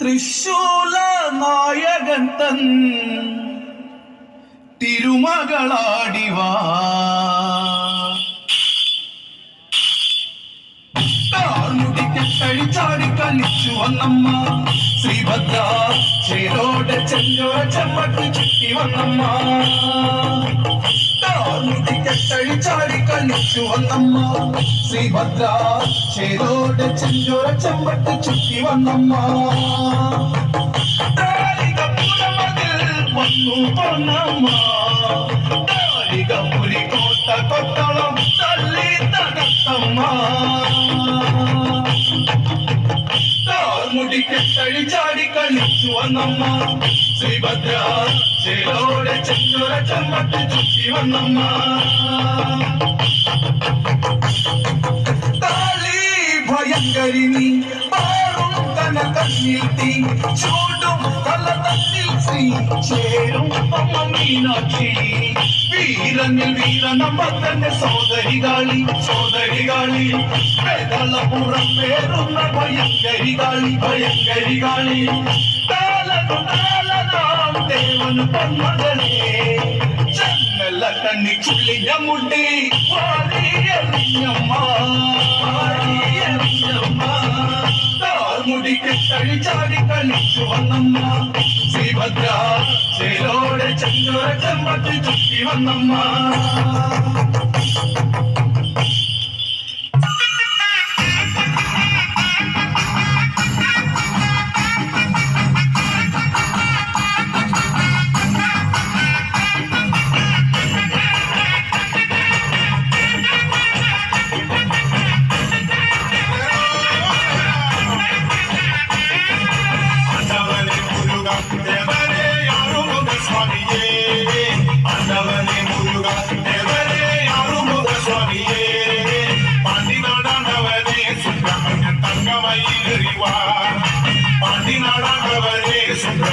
തൃശൂല നായകൻ തൻ തിരുമകളാടിവാ కళి చాడిక నిచ్చు వన్నమ్మ శ్రీభద్ర చేదోడ చెందోడ చెమ్మట్టు చిట్టి వన్నమ్మ తానుడి కట్టడి చాడిక నిచ్చు వన్నమ్మ శ్రీభద్ర చేదోడ చెందోడ చెమ్మట్టు చిట్టి వన్నమ్మ తాలిగ పురమదిల్ వన్ను పొన్నమ్మ తాలిగ పురి కోట కొత్త అడిచాడి కళ్ళిచ్చు అన్నమ్మ. శ్రీభద్ర చేలోడ చంద్ర చెమ్మట్టు చుట్టి వన్నమ్మ తాళి భయంకరిని తన కన్నీటి చూడ తలతీ చేరం అమ్మ మీనాక్షి. వీరని వీరన మద్దన సోదరి గాళి సోదరి గాళి పేదల పురం పేరున్న భయంకరి గాళి భయంకరి గాళి മുടിക്ക് തഴിച്ചാടി കളിച്ചു വന്നമ്മ. ശ്രീഭദ്ര ചേലോടെ ചന്ദ്ര ചെമ്പത്തി ചുറ്റി വന്നമ്മ.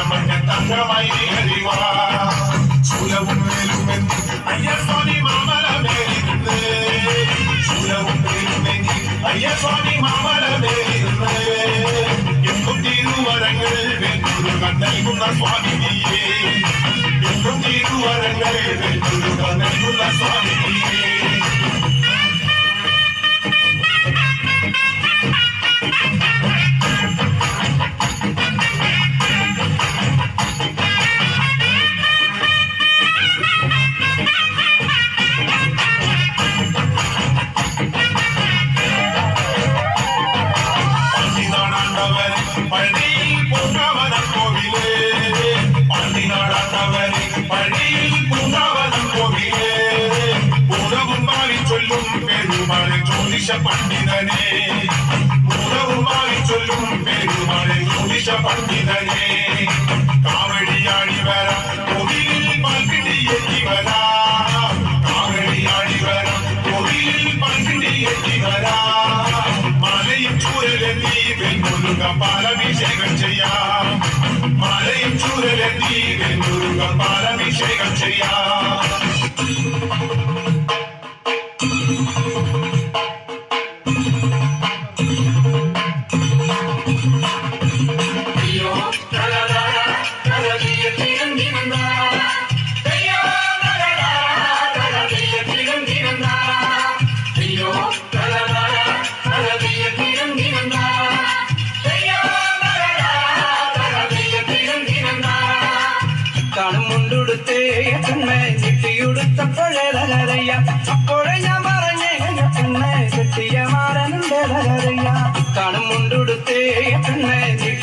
நமக்கு தங்கமாய் நீ அறிவா சூலவும் மேலும் ஐயா சுவாமி மாமல மேலிருந்து சூலவும் மேலும் வென்று கண்டல் பழியில் புனவன் கோவிலே உணவும் மாறி சொல்லும் பெருமான ஜோதிஷ பண்டிதனே. உணவும் மாறி சொல்லும் பெருமான ஜோதிஷ பண்டிதனே. காவடியாடி வர கோவிலில் பல்கிடி எட்டி வரா காவடியாடி வர கோவிலில் பல்கிடி எட்டி வரா மலையின் சூழல் எண்ணி வெண்முருக பாலபிஷேகம் செய்யா. மலையின் சூழல் எண்ணி വെണ്ണുരുക പാലഭിഷേകം ചെയ്യാം சின்ன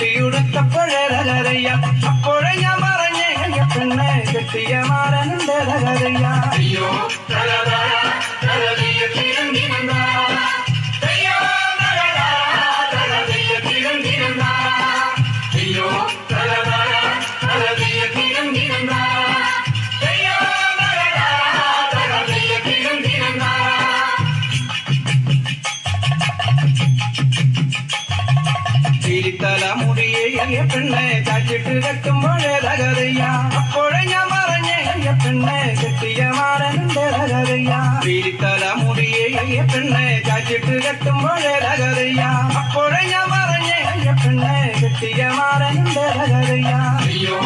ஐய பெண்ணை காய்ச்சிட்டு கட்டும் போதே அப்பொழைய மறைய ஐய பெண்ணை கட்டிய மாறன் ஐயோ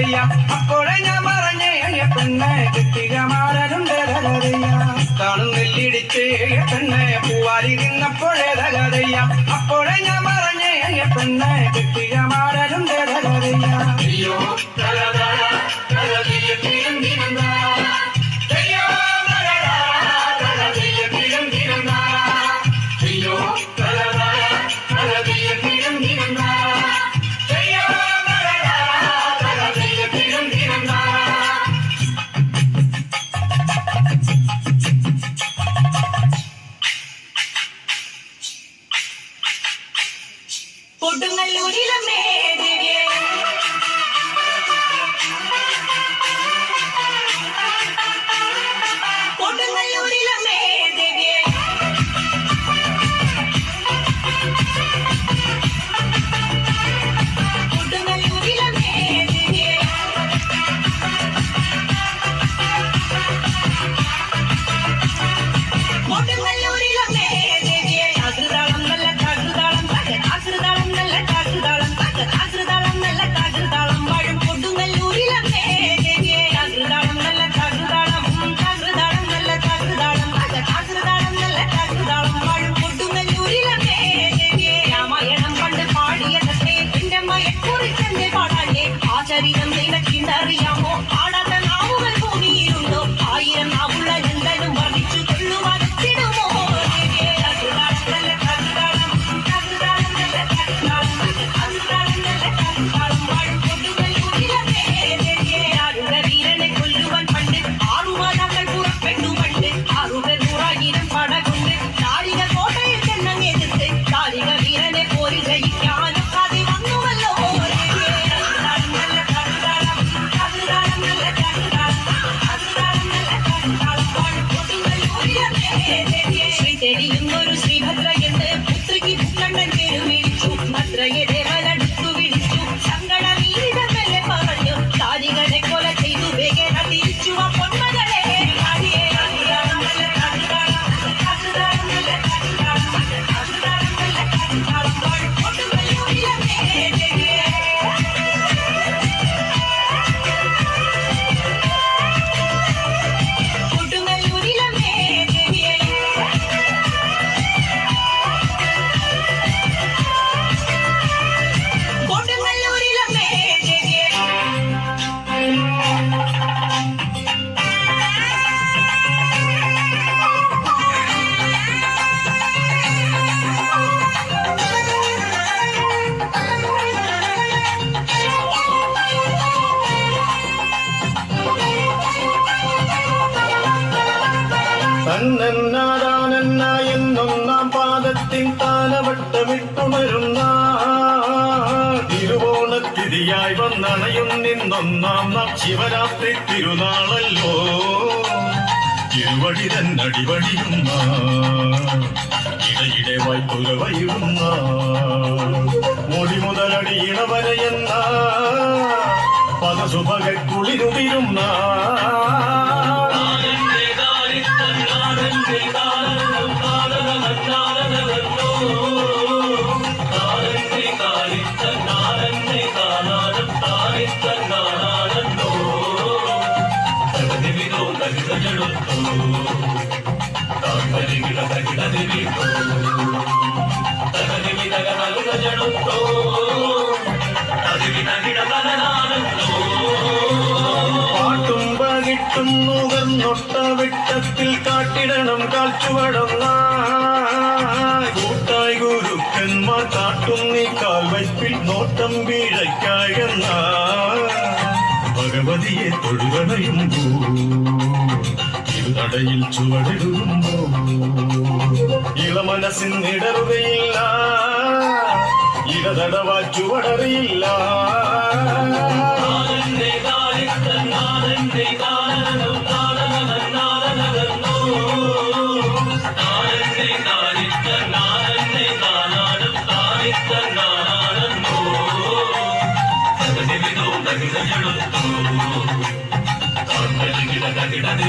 തലറിയ അപ്പോഴേ ഞാൻ പറഞ്ഞേ പെണ്ണെ കെട്ടിക മാരനുണ്ട് തലറിയ കാണും നെല്ലിടിച്ച് പെണ്ണെ പൂവാലി നിന്നപ്പോഴേ തലറിയ അപ്പോഴേ ഞാൻ പറഞ്ഞേ പെണ്ണെ കെട്ടിക മാരനുണ്ട് തലറിയ അയ്യോ തലതല അന്നെന്നാരാണെന്ന എന്നൊന്നാം പാദത്തിൻ താലവട്ടമിട്ടുമരുന്ന തിരുവോണത്തിരിയായി വന്നണയും നിന്നൊന്നാം നാം ശിവരാത്രി തിരുനാളല്ലോ. ഇരുവടി തന്നടിവടിയുന്ന ഇടയിടെ വൈപ്പുരവയുന്ന മൊഴി മുതലടി ഇളവരയെന്ന പദസുഭകുളിരുതിരുന്ന കാറ്റും നുകർന്നൊട്ട വിട്ടത്തിൽ കാട്ടിടണം കാൽച്ചുവടം കൂട്ടായി ഗുരുക്കന്മാർ കാട്ടും നീ കാൽവയ്പിൽ നോട്ടം വീഴയ്ക്കായെന്ന ഭഗവതിയെ തൊഴുകണയുമ്പോ ഇരുനടയിൽ ചുവടിടുമ്പോ ഇളമനസ്സിൽ നിടറുകയില്ല ഇടതടവാ ചുവടറിയില്ല. ಗಿಡದ ಗಿಡದಿ